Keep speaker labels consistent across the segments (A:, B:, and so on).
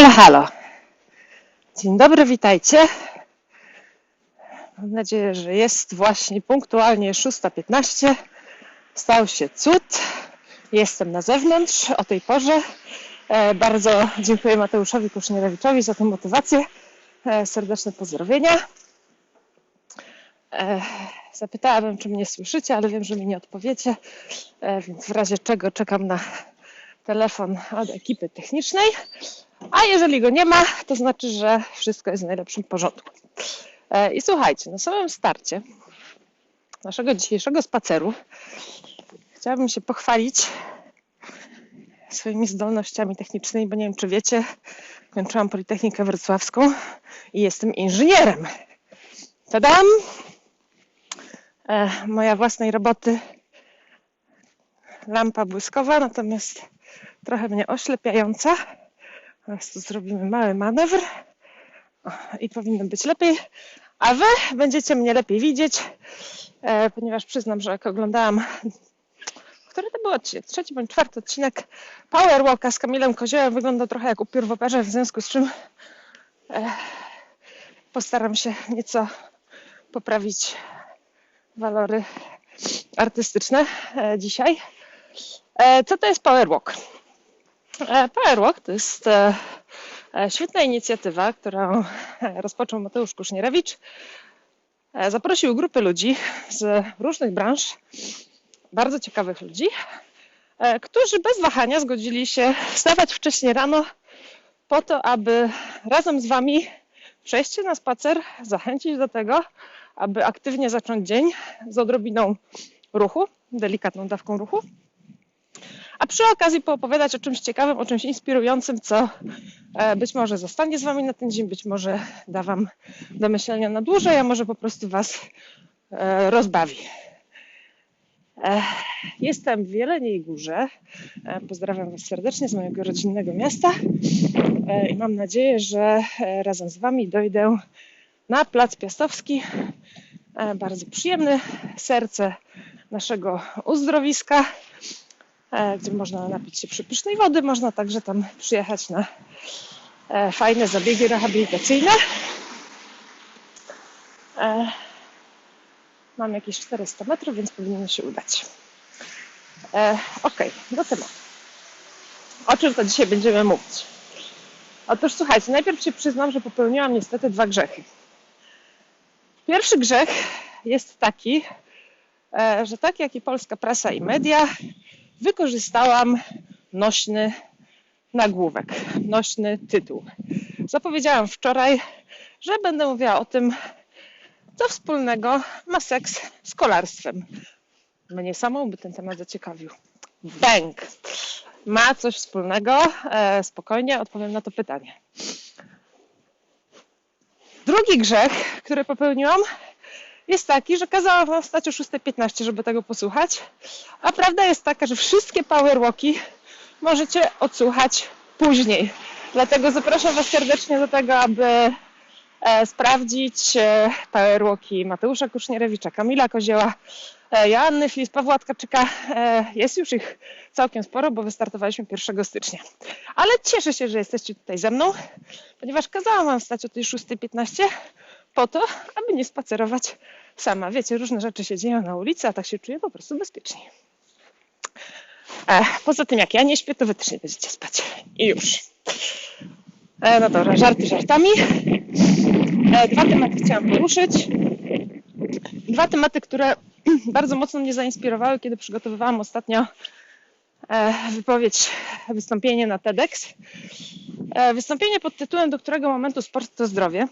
A: Halo, halo. Dzień dobry, witajcie. Mam nadzieję, że jest właśnie punktualnie 6.15. Stał się cud. Jestem na zewnątrz o tej porze. E, Bardzo dziękuję Mateuszowi Kusznierewiczowi za tę motywację. E, Serdeczne pozdrowienia. E, Zapytałabym, czy mnie słyszycie, ale wiem, że mi nie odpowiecie, więc w razie czego czekam na telefon od ekipy technicznej. A jeżeli go nie ma, to znaczy, że wszystko jest w najlepszym porządku. E, I słuchajcie, na samym starcie naszego dzisiejszego spaceru chciałabym się pochwalić swoimi zdolnościami technicznymi, bo nie wiem, czy wiecie, kończyłam Politechnikę Wrocławską i jestem inżynierem. Tadam! E, moja własnej roboty lampa błyskowa, natomiast trochę mnie oślepiająca. Teraz tu zrobimy mały manewr i powinno być lepiej. A wy będziecie mnie lepiej widzieć, e, ponieważ przyznam, że jak oglądałam, który to był odcinek, trzeci bądź czwarty odcinek Power Walka z Kamilem Koziołem, wyglądał trochę jak upiór w operze, w związku z czym e, postaram się nieco poprawić walory artystyczne e, dzisiaj. Co to jest Power Walk? E, Power Walk to jest e, e, świetna inicjatywa, którą rozpoczął Mateusz Kusznierewicz. Zaprosił grupy ludzi z różnych branż, bardzo ciekawych ludzi, którzy bez wahania zgodzili się wstawać wcześnie rano po to, aby razem z Wami przejść się na spacer, zachęcić do tego, aby aktywnie zacząć dzień z odrobiną ruchu, delikatną dawką ruchu, a przy okazji poopowiadać o czymś ciekawym, o czymś inspirującym, co e, być może zostanie z Wami na ten dzień, być może da Wam do myślenia na dłużej, a może po prostu Was e, rozbawi. E, Jestem w Jeleniej Górze. Pozdrawiam Was serdecznie z mojego rodzinnego miasta i mam nadzieję, że razem z Wami dojdę na Plac Piastowski. Bardzo przyjemny, serce naszego uzdrowiska, gdzie można napić się przepysznej wody, można także tam przyjechać na e, fajne zabiegi rehabilitacyjne. E, Mam jakieś 400 metrów, więc powinno się udać. E, ok, do tematu. O czym to dzisiaj będziemy mówić? Otóż słuchajcie, najpierw się przyznam, że popełniłam niestety dwa grzechy. Pierwszy grzech jest taki, e, że tak jak i polska prasa i media, wykorzystałam nośny nagłówek, nośny tytuł. Zapowiedziałam wczoraj, że będę mówiła o tym, co wspólnego ma seks z kolarstwem. Mnie samą by ten temat zaciekawił. Bęk. Ma coś wspólnego. E, spokojnie odpowiem na to pytanie. Drugi grzech, który popełniłam, jest taki, że kazałam wam wstać o 6.15, żeby tego posłuchać. A prawda jest taka, że wszystkie powerwalki możecie odsłuchać później. Dlatego zapraszam was serdecznie do tego, aby e, sprawdzić e, powerwalki Mateusza Kusznierewicza, Kamila Kozieła, e, Joanny Flis, Pawła Tkaczyka. Jest już ich całkiem sporo, bo wystartowaliśmy 1 stycznia. Ale cieszę się, że jesteście tutaj ze mną, ponieważ kazałam wam wstać o tej 6.15 po to, aby nie spacerować sama. Wiecie, różne rzeczy się dzieją na ulicy, a tak się czuję po prostu bezpiecznie. E, poza tym, jak ja nie śpię, to wy też nie będziecie spać. I już. E, no dobra, żarty żartami. E, dwa tematy chciałam poruszyć. Dwa tematy, które bardzo mocno mnie zainspirowały, kiedy przygotowywałam ostatnio e, wypowiedź, wystąpienie na TEDx. E, Wystąpienie pod tytułem Do którego momentu sport to zdrowie?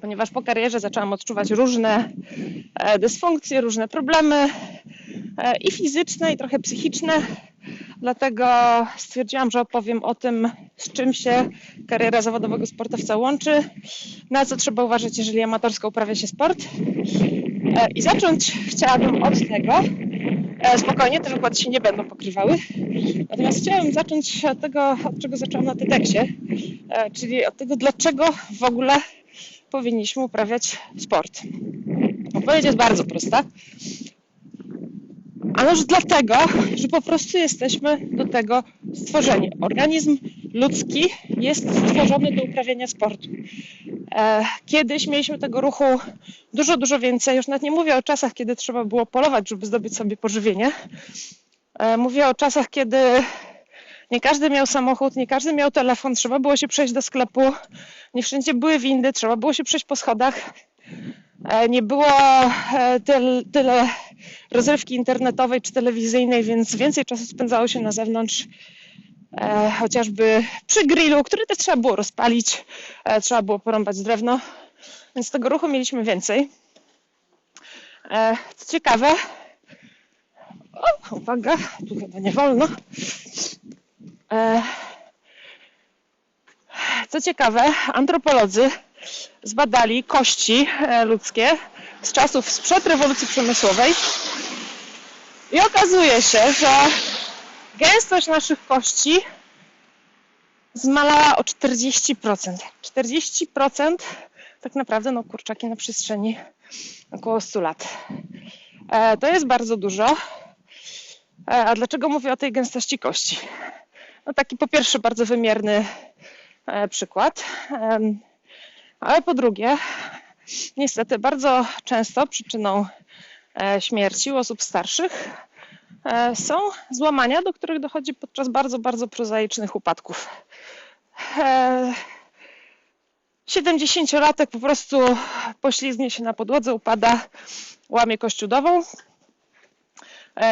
A: Ponieważ po karierze zaczęłam odczuwać różne e, dysfunkcje, różne problemy e, i fizyczne, i trochę psychiczne. Dlatego stwierdziłam, że opowiem o tym, z czym się kariera zawodowego sportowca łączy, na co trzeba uważać, jeżeli amatorsko uprawia się sport. E, I zacząć chciałabym od tego, spokojnie, te wykłady się nie będą pokrywały, natomiast chciałabym zacząć od tego, od czego zaczęłam na TEDxie, czyli od tego, dlaczego w ogóle powinniśmy uprawiać sport. Odpowiedź jest bardzo prosta. Anoż dlatego, że po prostu jesteśmy do tego stworzeni. Organizm ludzki jest stworzony do uprawiania sportu. E, kiedyś mieliśmy tego ruchu dużo, dużo więcej. Już nawet nie mówię o czasach, kiedy trzeba było polować, żeby zdobyć sobie pożywienie. E, mówię o czasach, kiedy nie każdy miał samochód, nie każdy miał telefon, trzeba było się przejść do sklepu, nie wszędzie były windy, trzeba było się przejść po schodach. E, nie było tyle, tyle rozrywki internetowej czy telewizyjnej, więc więcej czasu spędzało się na zewnątrz e, chociażby przy grillu, który też trzeba było rozpalić, e, trzeba było porąbać drewno, więc tego ruchu mieliśmy więcej. E, co ciekawe, o, uwaga, tu chyba nie wolno. Co ciekawe, antropolodzy zbadali kości e, ludzkie z czasów sprzed rewolucji przemysłowej i okazuje się, że gęstość naszych kości zmalała o 40%. 40% tak naprawdę no kurczaki na przestrzeni około 100 lat. E, to jest bardzo dużo. E, a dlaczego mówię o tej gęstości kości? No taki po pierwsze bardzo wymierny e, przykład, ale po drugie niestety bardzo często przyczyną śmierci u osób starszych E, są złamania, do których dochodzi podczas bardzo, bardzo prozaicznych upadków. 70-latek e, po prostu poślizgnie się na podłodze, upada, łamie kość udową. E,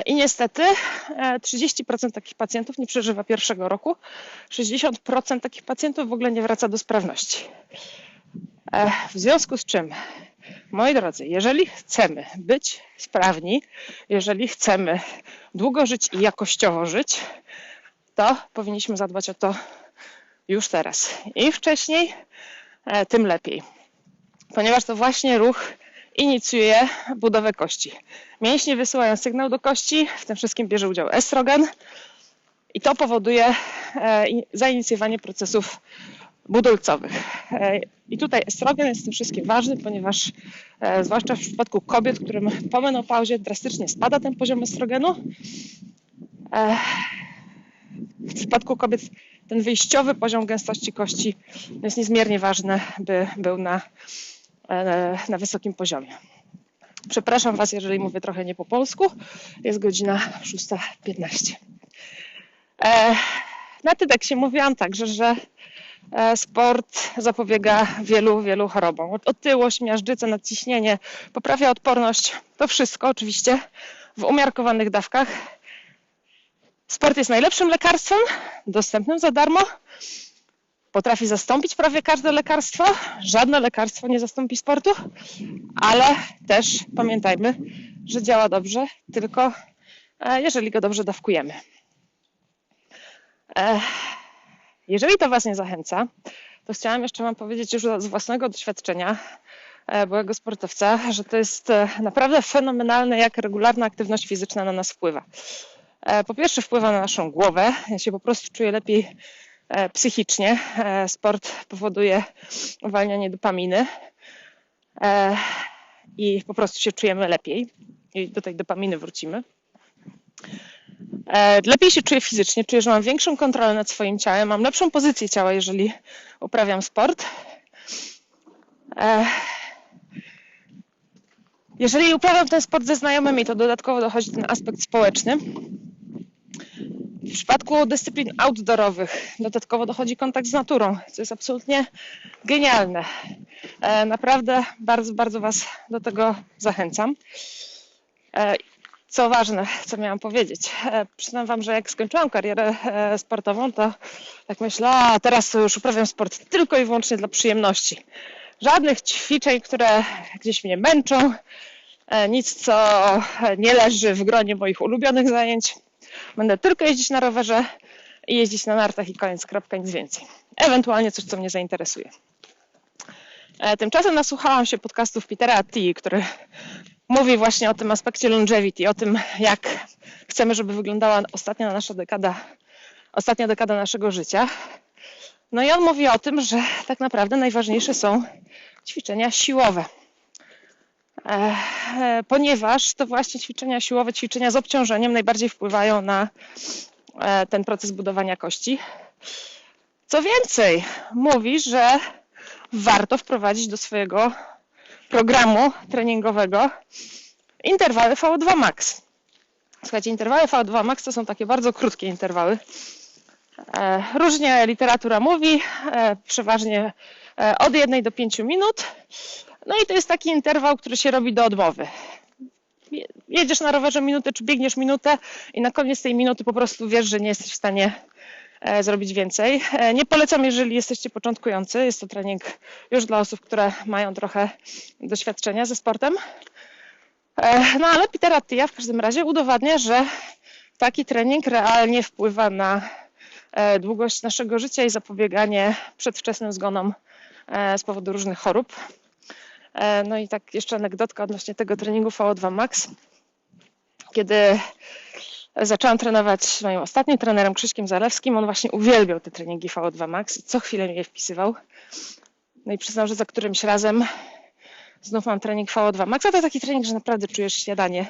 A: I niestety 30% takich pacjentów nie przeżywa pierwszego roku, 60% takich pacjentów w ogóle nie wraca do sprawności. W związku z czym Moi drodzy, jeżeli chcemy być sprawni, jeżeli chcemy długo żyć i jakościowo żyć, to powinniśmy zadbać o to już teraz. Im wcześniej, e, tym lepiej. Ponieważ to właśnie ruch inicjuje budowę kości. Mięśnie wysyłają sygnał do kości, w tym wszystkim bierze udział estrogen i to powoduje e, zainicjowanie procesów budulcowych. E, I tutaj estrogen jest w tym wszystkim ważny, ponieważ e, zwłaszcza w przypadku kobiet, którym po menopauzie drastycznie spada ten poziom estrogenu, w przypadku kobiet ten wyjściowy poziom gęstości kości jest niezmiernie ważny, by był na, na wysokim poziomie. Przepraszam Was, jeżeli mówię trochę nie po polsku. Jest godzina 6.15. Na TEDxie mówiłam także, że E, sport zapobiega wielu, wielu chorobom. Otyłość, miażdżyca, nadciśnienie, poprawia odporność. To wszystko oczywiście w umiarkowanych dawkach. Sport jest najlepszym lekarstwem, dostępnym za darmo. Potrafi zastąpić prawie każde lekarstwo. Żadne lekarstwo nie zastąpi sportu, ale też pamiętajmy, że działa dobrze, tylko e, jeżeli go dobrze dawkujemy. E, jeżeli to Was nie zachęca, to chciałam jeszcze Wam powiedzieć już z własnego doświadczenia e, byłego sportowca, że to jest naprawdę fenomenalne, jak regularna aktywność fizyczna na nas wpływa. Po pierwsze, wpływa na naszą głowę. Ja się po prostu czuję lepiej psychicznie. Sport powoduje uwalnianie dopaminy i po prostu się czujemy lepiej. I do tej dopaminy wrócimy. E, lepiej się czuję fizycznie, czuję, że mam większą kontrolę nad swoim ciałem, mam lepszą pozycję ciała, jeżeli uprawiam sport. E, jeżeli uprawiam ten sport ze znajomymi, to dodatkowo dochodzi ten aspekt społeczny. W przypadku dyscyplin outdoorowych dodatkowo dochodzi kontakt z naturą, co jest absolutnie genialne. E, naprawdę bardzo, bardzo Was do tego zachęcam. Co ważne, co miałam powiedzieć. E, przyznam Wam, że jak skończyłam karierę e, sportową, to tak myślę, a teraz już uprawiam sport tylko i wyłącznie dla przyjemności. Żadnych ćwiczeń, które gdzieś mnie męczą, e, nic, co nie leży w gronie moich ulubionych zajęć. Będę tylko jeździć na rowerze i jeździć na nartach i koniec, kropka, nic więcej. Ewentualnie coś, co mnie zainteresuje. Tymczasem nasłuchałam się podcastów Petera Atti, który mówi właśnie o tym aspekcie longevity, o tym, jak chcemy, żeby wyglądała ostatnia nasza dekada, ostatnia dekada naszego życia. No i on mówi o tym, że tak naprawdę najważniejsze są ćwiczenia siłowe. E, ponieważ to właśnie ćwiczenia siłowe, ćwiczenia z obciążeniem najbardziej wpływają na e, ten proces budowania kości. Co więcej, mówi, że warto wprowadzić do swojego programu treningowego interwały VO2 max. Słuchajcie, interwały VO2 max to są takie bardzo krótkie interwały. E, różnie literatura mówi, e, przeważnie e, od 1 do 5 minut. No i to jest taki interwał, który się robi do odmowy. Jedziesz na rowerze minutę, czy biegniesz minutę i na koniec tej minuty po prostu wiesz, że nie jesteś w stanie zrobić więcej. Nie polecam, jeżeli jesteście początkujący. Jest to trening już dla osób, które mają trochę doświadczenia ze sportem. No ale Peter Attia w każdym razie udowadnia, że taki trening realnie wpływa na E, długość naszego życia i zapobieganie przedwczesnym zgonom e, z powodu różnych chorób. E, no i tak jeszcze anegdotka odnośnie tego treningu VO2 Max. Kiedy zaczęłam trenować z moim ostatnim trenerem Krzyśkiem Zalewskim, on właśnie uwielbiał te treningi VO2 Max i co chwilę mi je wpisywał. No i przyznał, że za którymś razem znów mam trening VO2 Max, a to taki trening, że naprawdę czujesz śniadanie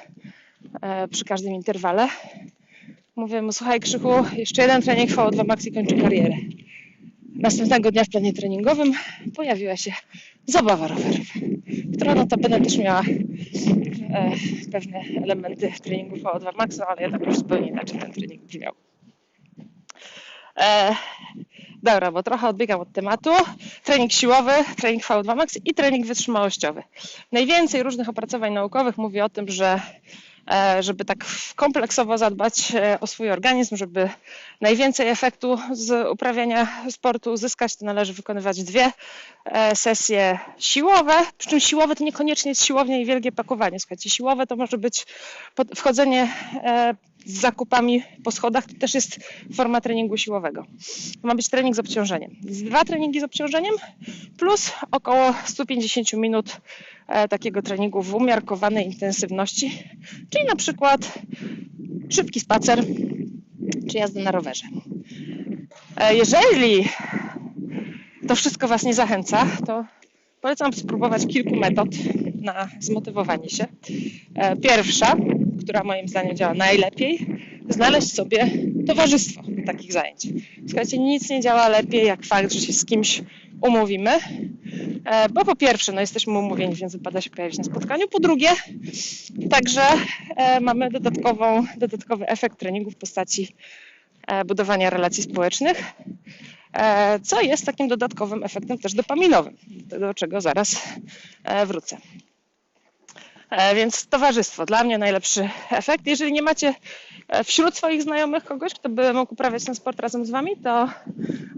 A: przy każdym interwale. Mówię mu, słuchaj Krzychu, jeszcze jeden trening VO2 Max i kończę karierę. Następnego dnia w planie treningowym pojawiła się zabawa rowerowa, która notabene też miała e, pewne elementy treningu VO2 Max, ale jednak już zupełnie inaczej ten trening brzmiał. E, dobra, bo trochę odbiegam od tematu. Trening siłowy, trening VO2 Max i trening wytrzymałościowy. Najwięcej różnych opracowań naukowych mówi o tym, że żeby tak kompleksowo zadbać e, o swój organizm, żeby najwięcej efektu z uprawiania sportu uzyskać, to należy wykonywać dwie e, sesje siłowe, przy czym siłowe to niekoniecznie jest siłownia i wielkie pakowanie. Słuchajcie, siłowe to może być wchodzenie z zakupami po schodach, to też jest forma treningu siłowego. To ma być trening z obciążeniem. Dwa treningi z obciążeniem plus około 150 minut E, takiego treningu w umiarkowanej intensywności, czyli na przykład szybki spacer czy jazda na rowerze. E, jeżeli to wszystko Was nie zachęca, to polecam spróbować kilku metod na zmotywowanie się. E, pierwsza, która moim zdaniem działa najlepiej, znaleźć sobie towarzystwo takich zajęć. Słuchajcie, nic nie działa lepiej jak fakt, że się z kimś umówimy, e, bo po pierwsze, no jesteśmy umówieni, więc wypada się pojawić na spotkaniu. Po drugie, także e, mamy dodatkową, dodatkowy efekt treningu w postaci e, budowania relacji społecznych, co jest takim dodatkowym efektem też dopaminowym, do czego zaraz wrócę. Więc towarzystwo, dla mnie najlepszy efekt. Jeżeli nie macie wśród swoich znajomych kogoś, kto by mógł uprawiać ten sport razem z Wami, to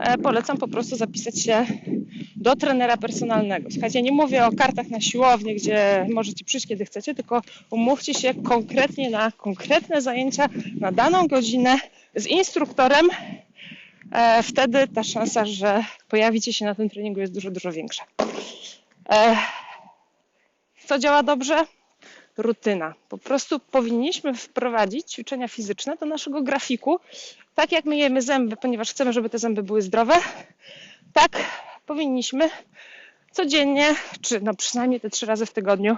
A: E, polecam po prostu zapisać się do trenera personalnego. Słuchajcie, nie mówię o kartach na siłownię, gdzie możecie przyjść kiedy chcecie, tylko umówcie się konkretnie na konkretne zajęcia na daną godzinę z instruktorem. E, wtedy ta szansa, że pojawicie się na tym treningu jest dużo, dużo większa. E, co działa dobrze? Rutyna. Po prostu powinniśmy wprowadzić ćwiczenia fizyczne do naszego grafiku, tak jak myjemy zęby, ponieważ chcemy, żeby te zęby były zdrowe, tak powinniśmy codziennie, czy no przynajmniej te trzy razy w tygodniu,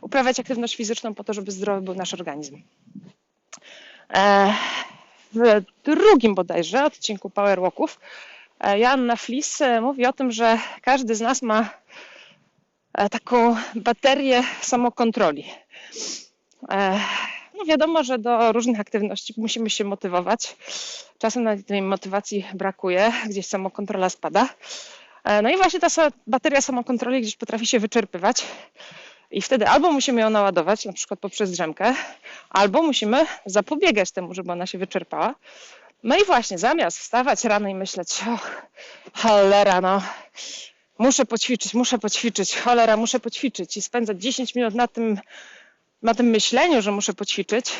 A: uprawiać aktywność fizyczną po to, żeby zdrowy był nasz organizm. E, w drugim bodajże odcinku Power Walków e, Joanna Flis e, mówi o tym, że każdy z nas ma taką baterię samokontroli. No wiadomo, że do różnych aktywności musimy się motywować. Czasem na tej motywacji brakuje, gdzieś samokontrola spada. E, no i właśnie ta bateria samokontroli gdzieś potrafi się wyczerpywać. I wtedy albo musimy ją naładować, na przykład poprzez drzemkę, albo musimy zapobiegać temu, żeby ona się wyczerpała. No i właśnie, zamiast wstawać rano i myśleć, och, cholera, no, muszę poćwiczyć, muszę poćwiczyć, cholera, muszę poćwiczyć i spędzać 10 minut na tym, na tym myśleniu, że muszę poćwiczyć,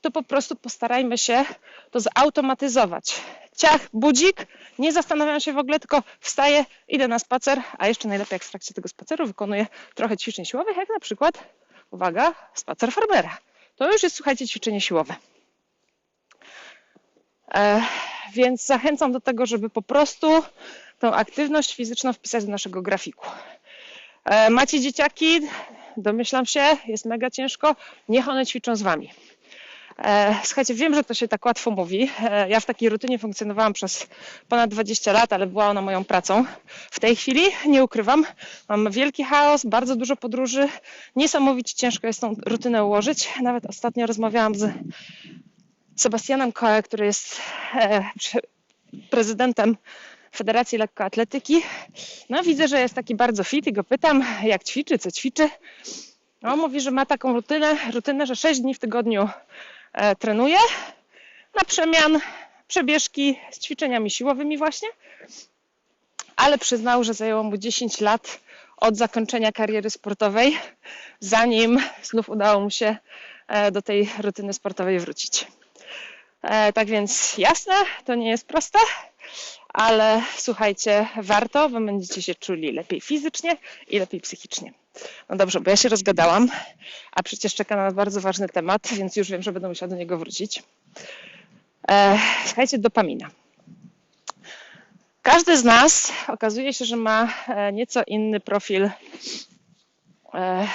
A: to po prostu postarajmy się to zautomatyzować. Ciach, budzik, nie zastanawiam się w ogóle, tylko wstaję, idę na spacer, a jeszcze najlepiej jak w trakcie tego spaceru wykonuję trochę ćwiczeń siłowych, jak na przykład, uwaga, spacer farmera. To już jest, słuchajcie, ćwiczenie siłowe. E, więc zachęcam do tego, żeby po prostu tą aktywność fizyczną wpisać do naszego grafiku. E, macie dzieciaki, domyślam się, jest mega ciężko, niech one ćwiczą z wami. E, słuchajcie, wiem, że to się tak łatwo mówi. E, ja w takiej rutynie funkcjonowałam przez ponad 20 lat, ale była ona moją pracą. W tej chwili, nie ukrywam, mam wielki chaos, bardzo dużo podróży. Niesamowicie ciężko jest tą rutynę ułożyć. Nawet ostatnio rozmawiałam z Sebastianem Koe, który jest prezydentem Federacji Lekkoatletyki. No widzę, że jest taki bardzo fit i go pytam, jak ćwiczy, co ćwiczy. On mówi, że ma taką rutynę, rutynę, że 6 dni w tygodniu e, trenuje na przemian przebieżki z ćwiczeniami siłowymi właśnie, ale przyznał, że zajęło mu 10 lat od zakończenia kariery sportowej, zanim znów udało mu się e, do tej rutyny sportowej wrócić. E, tak więc jasne, to nie jest proste, ale słuchajcie, warto, bo będziecie się czuli lepiej fizycznie i lepiej psychicznie. No dobrze, bo ja się rozgadałam, a przecież czeka na bardzo ważny temat, więc już wiem, że będę musiała do niego wrócić. E, słuchajcie, dopamina. Każdy z nas okazuje się, że ma e, nieco inny profil e,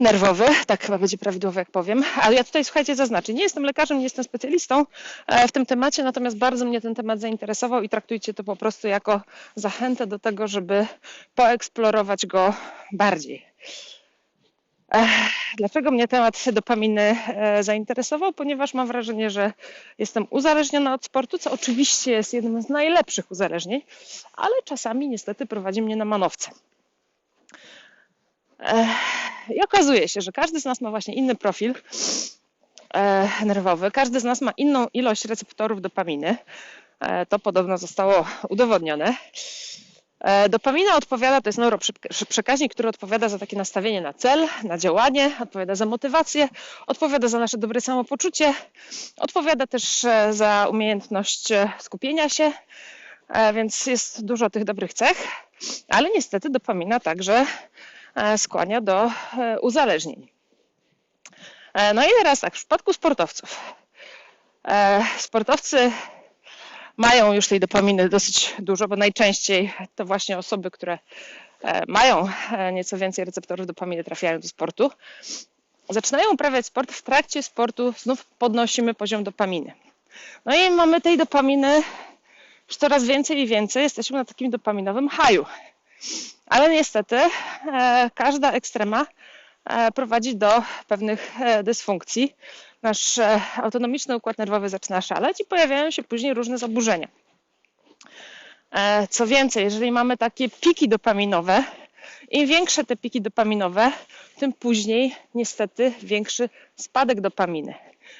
A: nerwowy, tak chyba będzie prawidłowo, jak powiem. Ale ja tutaj, słuchajcie, zaznaczę, nie jestem lekarzem, nie jestem specjalistą e, w tym temacie, natomiast bardzo mnie ten temat zainteresował i traktujcie to po prostu jako zachętę do tego, żeby poeksplorować go bardziej. Dlaczego mnie temat dopaminy e, zainteresował? Ponieważ mam wrażenie, że jestem uzależniona od sportu, co oczywiście jest jednym z najlepszych uzależnień, ale czasami niestety prowadzi mnie na manowce. I okazuje się, że każdy z nas ma właśnie inny profil e, nerwowy, każdy z nas ma inną ilość receptorów dopaminy. E, to podobno zostało udowodnione. E, dopamina odpowiada, to jest neuroprzekaźnik, który odpowiada za takie nastawienie na cel, na działanie, odpowiada za motywację, odpowiada za nasze dobre samopoczucie, odpowiada też za umiejętność skupienia się, więc jest dużo tych dobrych cech, ale niestety dopamina także skłania do e, uzależnień. E, no i teraz tak, w przypadku sportowców. Sportowcy mają już tej dopaminy dosyć dużo, bo najczęściej to właśnie osoby, które mają nieco więcej receptorów dopaminy, trafiają do sportu. Zaczynają uprawiać sport, w trakcie sportu znów podnosimy poziom dopaminy. No i mamy tej dopaminy już coraz więcej i więcej. Jesteśmy na takim dopaminowym haju. Ale niestety e, każda ekstrema e, prowadzi do pewnych e, dysfunkcji. Nasz autonomiczny układ nerwowy zaczyna szaleć i pojawiają się później różne zaburzenia. Co więcej, jeżeli mamy takie piki dopaminowe, im większe te piki dopaminowe, tym później niestety większy spadek dopaminy.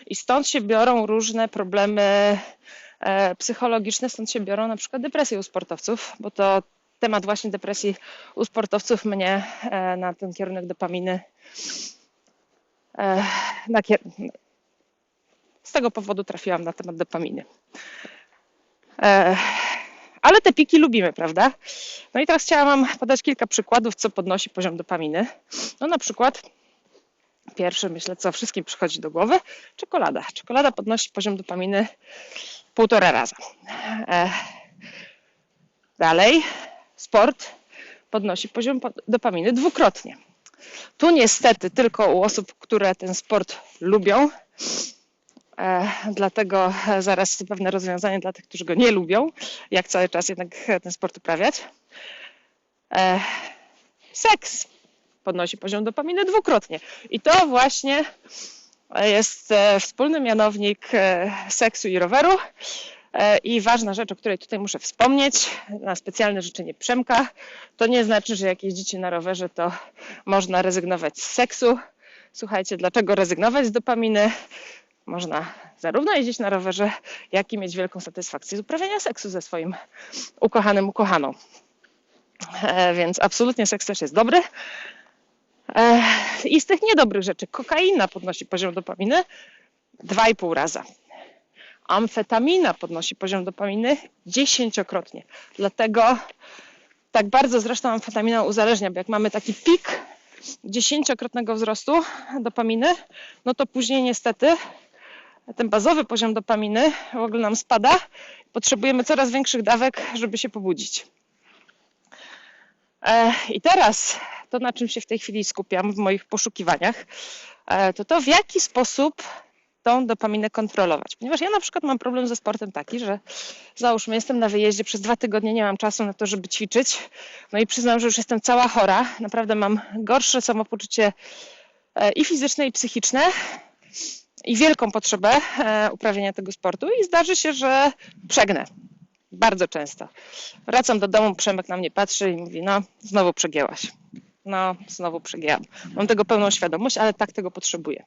A: I stąd się biorą różne problemy psychologiczne, stąd się biorą na przykład depresje u sportowców, bo to temat właśnie depresji u sportowców mnie e, na ten kierunek dopaminy e, z tego powodu trafiłam na temat dopaminy. E, ale te piki lubimy, prawda? No i teraz chciałam Wam podać kilka przykładów, co podnosi poziom dopaminy. No na przykład pierwszy, myślę, co wszystkim przychodzi do głowy, czekolada. Czekolada podnosi poziom dopaminy półtora raza. Dalej, sport podnosi poziom dopaminy dwukrotnie. Tu niestety tylko u osób, które ten sport lubią, e, dlatego zaraz pewne rozwiązanie dla tych, którzy go nie lubią, jak cały czas jednak ten sport uprawiać. Seks podnosi poziom dopaminy dwukrotnie. I to właśnie jest wspólny mianownik seksu i roweru. E, I ważna rzecz, o której tutaj muszę wspomnieć, na specjalne życzenie Przemka, to nie znaczy, że jak jeździcie na rowerze, to można rezygnować z seksu. Słuchajcie, dlaczego rezygnować z dopaminy? Można zarówno jeździć na rowerze, jak i mieć wielką satysfakcję z uprawiania seksu ze swoim ukochanym, ukochaną. E, więc absolutnie seks też jest dobry. E, I z tych niedobrych rzeczy kokaina podnosi poziom dopaminy 2,5 raza. Amfetamina podnosi poziom dopaminy dziesięciokrotnie. Dlatego tak bardzo zresztą amfetamina uzależnia, bo jak mamy taki pik dziesięciokrotnego wzrostu dopaminy, no to później niestety ten bazowy poziom dopaminy w ogóle nam spada. Potrzebujemy coraz większych dawek, żeby się pobudzić. E, I teraz to, na czym się w tej chwili skupiam w moich poszukiwaniach, e, to to, w jaki sposób tą dopaminę kontrolować. Ponieważ ja na przykład mam problem ze sportem taki, że załóżmy, jestem na wyjeździe, przez dwa tygodnie nie mam czasu na to, żeby ćwiczyć. No i przyznam, że już jestem cała chora. Naprawdę mam gorsze samopoczucie e, i fizyczne, i psychiczne. I wielką potrzebę e, uprawiania tego sportu, i zdarzy się, że przegnę. Bardzo często. Wracam do domu, Przemek na mnie patrzy i mówi: No, znowu przegięłaś. No, znowu przegięłam. Mam tego pełną świadomość, ale tak tego potrzebuję.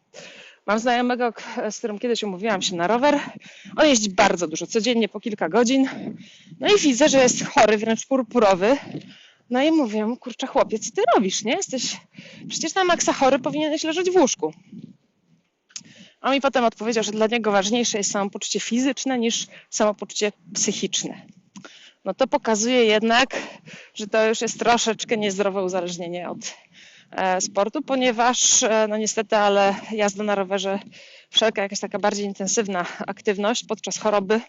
A: Mam znajomego, z którym kiedyś umówiłam się na rower. On jeździ bardzo dużo, codziennie po kilka godzin. No i widzę, że jest chory, wręcz purpurowy. No i mówię mu, kurczę chłopiec, co ty robisz, nie? Jesteś przecież na maksa chory, powinieneś leżeć w łóżku. A mi potem odpowiedział, że dla niego ważniejsze jest samopoczucie fizyczne niż samopoczucie psychiczne. No to pokazuje jednak, że to już jest troszeczkę niezdrowe uzależnienie od sportu, ponieważ e, no niestety, ale jazda na rowerze, wszelka jakaś taka bardziej intensywna aktywność podczas choroby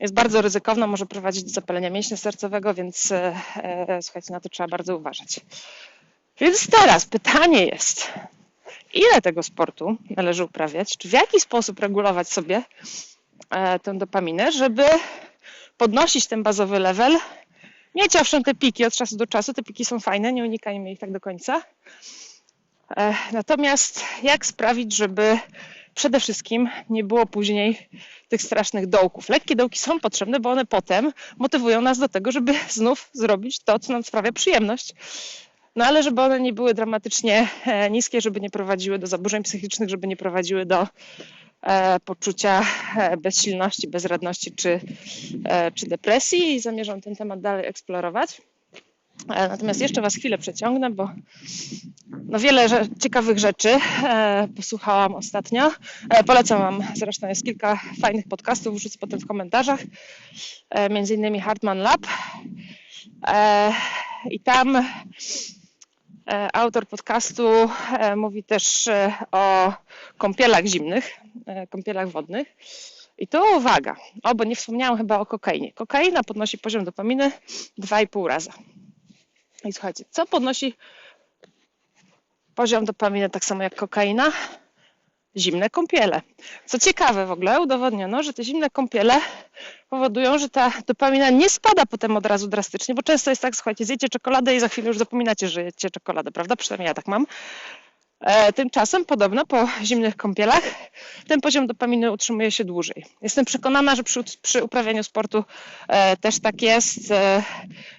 A: jest bardzo ryzykowna, może prowadzić do zapalenia mięśnia sercowego, więc e, słuchajcie, na to trzeba bardzo uważać. Więc teraz pytanie jest, ile tego sportu należy uprawiać, czy w jaki sposób regulować sobie e, tę dopaminę, żeby podnosić ten bazowy level. Mieć owszem te piki od czasu do czasu, te piki są fajne, nie unikajmy ich tak do końca. E, natomiast jak sprawić, żeby przede wszystkim nie było później tych strasznych dołków. Lekkie dołki są potrzebne, bo one potem motywują nas do tego, żeby znów zrobić to, co nam sprawia przyjemność. No ale żeby one nie były dramatycznie e, niskie, żeby nie prowadziły do zaburzeń psychicznych, żeby nie prowadziły do poczucia e, bezsilności, bezradności czy, czy depresji i zamierzam ten temat dalej eksplorować. Natomiast jeszcze Was chwilę przeciągnę, bo no wiele ciekawych rzeczy posłuchałam ostatnio. Polecam Wam, zresztą jest kilka fajnych podcastów, wrzucę potem w komentarzach, między innymi Hartman Lab. I tam E, autor podcastu e, mówi też e, o kąpielach zimnych, kąpielach wodnych. I tu uwaga, o, bo nie wspomniałam chyba o kokainie. Kokaina podnosi poziom dopaminy 2,5 razy. I słuchajcie, co podnosi poziom dopaminy tak samo jak kokaina? zimne kąpiele. Co ciekawe w ogóle, udowodniono, że te zimne kąpiele powodują, że ta dopamina nie spada potem od razu drastycznie, bo często jest tak, słuchajcie, zjecie czekoladę i za chwilę już zapominacie, że jecie czekoladę, prawda? Przynajmniej ja tak mam. E, tymczasem podobno po zimnych kąpielach ten poziom dopaminy utrzymuje się dłużej. Jestem przekonana, że przy, przy uprawianiu sportu e, też tak jest, e,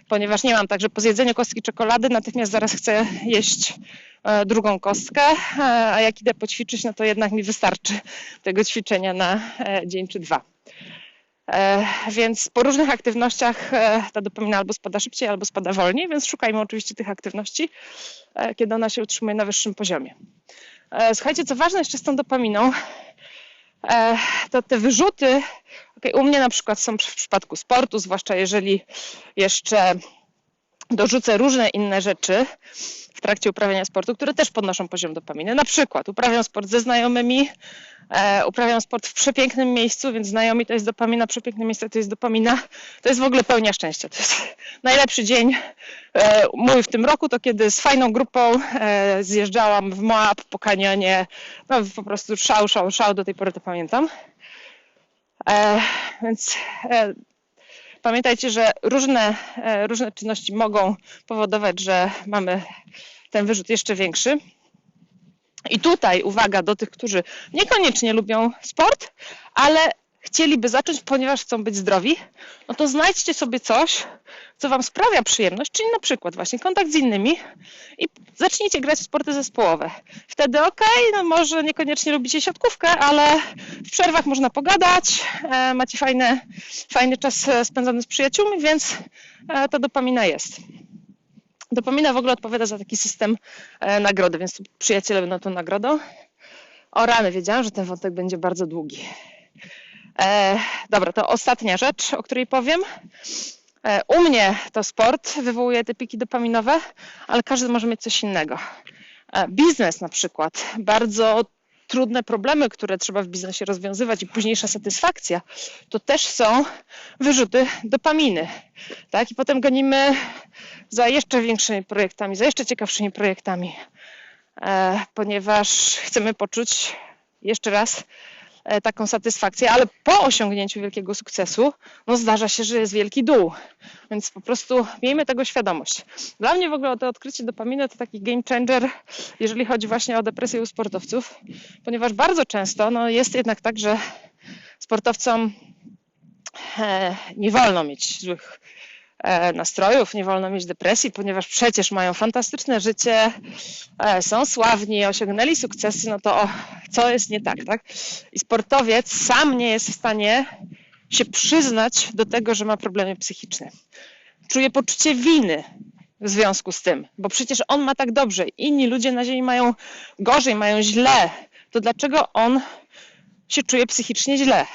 A: ponieważ nie mam tak, że po zjedzeniu kostki czekolady natychmiast zaraz chcę jeść E, drugą kostkę, e, a jak idę poćwiczyć, no to jednak mi wystarczy tego ćwiczenia na e, dzień czy dwa. Więc po różnych aktywnościach ta dopamina albo spada szybciej, albo spada wolniej, więc szukajmy oczywiście tych aktywności, kiedy ona się utrzymuje na wyższym poziomie. Słuchajcie, co ważne jeszcze z tą dopaminą, to te wyrzuty, okay, u mnie na przykład są w przypadku sportu, zwłaszcza jeżeli jeszcze dorzucę różne inne rzeczy, trakcie uprawiania sportu, które też podnoszą poziom dopaminy. Na przykład uprawiam sport ze znajomymi, e, uprawiam sport w przepięknym miejscu, więc znajomi to jest dopamina, przepiękne miejsce to jest dopamina. To jest w ogóle pełnia szczęścia. To jest najlepszy dzień e, mój w tym roku, to kiedy z fajną grupą e, zjeżdżałam w Moab po kanionie. No po prostu szał, szał, szał, do tej pory to pamiętam. E, więc e, Pamiętajcie, że różne, e, różne czynności mogą powodować, że mamy ten wyrzut jeszcze większy. I tutaj uwaga do tych, którzy niekoniecznie lubią sport, ale chcieliby zacząć, ponieważ chcą być zdrowi, no to znajdźcie sobie coś, co Wam sprawia przyjemność, czyli na przykład właśnie kontakt z innymi i zacznijcie grać w sporty zespołowe. Wtedy ok, no może niekoniecznie lubicie siatkówkę, ale w przerwach można pogadać, e, macie fajny, fajny czas e, spędzony z przyjaciółmi, więc e, ta dopamina jest. Dopamina w ogóle odpowiada za taki system nagrody, więc przyjaciele będą tą nagrodą. O rany, wiedziałam, że ten wątek będzie bardzo długi. E, dobra, to ostatnia rzecz, o której powiem. E, u mnie to sport wywołuje te piki dopaminowe, ale każdy może mieć coś innego. E, biznes na przykład, bardzo trudne problemy, które trzeba w biznesie rozwiązywać i późniejsza satysfakcja, to też są wyrzuty dopaminy. Tak? I potem gonimy za jeszcze większymi projektami, za jeszcze ciekawszymi projektami, ponieważ chcemy poczuć jeszcze raz e, taką satysfakcję, ale po osiągnięciu wielkiego sukcesu, no zdarza się, że jest wielki dół. Więc po prostu miejmy tego świadomość. Dla mnie w ogóle to odkrycie dopaminy to taki game changer, jeżeli chodzi właśnie o depresję u sportowców, ponieważ bardzo często no, jest jednak tak, że sportowcom e, nie wolno mieć złych e, nastrojów, nie wolno mieć depresji, ponieważ przecież mają fantastyczne życie, e, są sławni, osiągnęli sukcesy, no to o, co jest nie tak, tak? I sportowiec sam nie jest w stanie się przyznać do tego, że ma problemy psychiczne. Czuje poczucie winy w związku z tym, bo przecież on ma tak dobrze, inni ludzie na ziemi mają gorzej, mają źle, to dlaczego on się czuje psychicznie źle?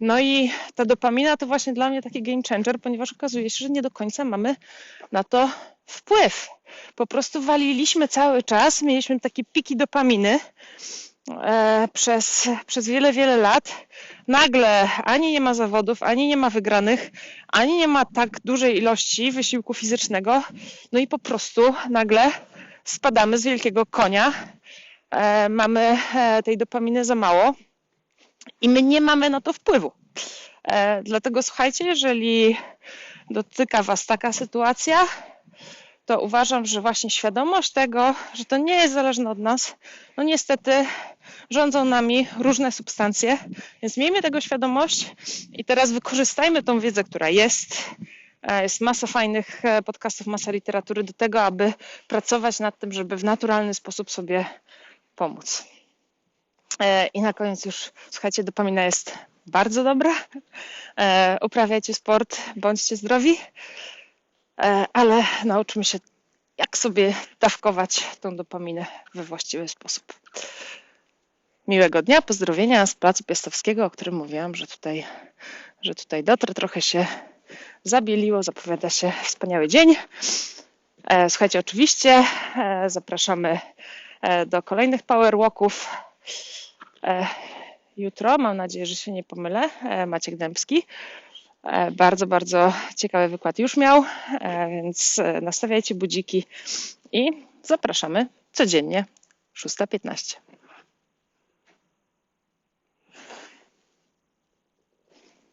A: No i ta dopamina to właśnie dla mnie taki game changer, ponieważ okazuje się, że nie do końca mamy na to wpływ. Po prostu waliliśmy cały czas, mieliśmy takie piki dopaminy e, przez, przez wiele, wiele lat. Nagle ani nie ma zawodów, ani nie ma wygranych, ani nie ma tak dużej ilości wysiłku fizycznego. No i po prostu nagle spadamy z wielkiego konia. E, mamy e, tej dopaminy za mało i my nie mamy na to wpływu. E, dlatego słuchajcie, jeżeli dotyka Was taka sytuacja, to uważam, że właśnie świadomość tego, że to nie jest zależne od nas, no niestety rządzą nami różne substancje, więc miejmy tego świadomość i teraz wykorzystajmy tą wiedzę, która jest. E, jest masa fajnych e, podcastów, masa literatury do tego, aby pracować nad tym, żeby w naturalny sposób sobie pomóc. E, I na koniec już, słuchajcie, dopamina jest bardzo dobra. E, uprawiajcie sport, bądźcie zdrowi, e, ale nauczmy się, jak sobie dawkować tą dopaminę we właściwy sposób. Miłego dnia, pozdrowienia z Placu Piastowskiego, o którym mówiłam, że tutaj, że tutaj dotrę. Trochę się zabieliło, zapowiada się wspaniały dzień. Słuchajcie, oczywiście zapraszamy do kolejnych power walków jutro. Mam nadzieję, że się nie pomylę. E, Maciek Dębski. E, bardzo, bardzo ciekawy wykład już miał, więc nastawiajcie budziki i zapraszamy codziennie 6.15.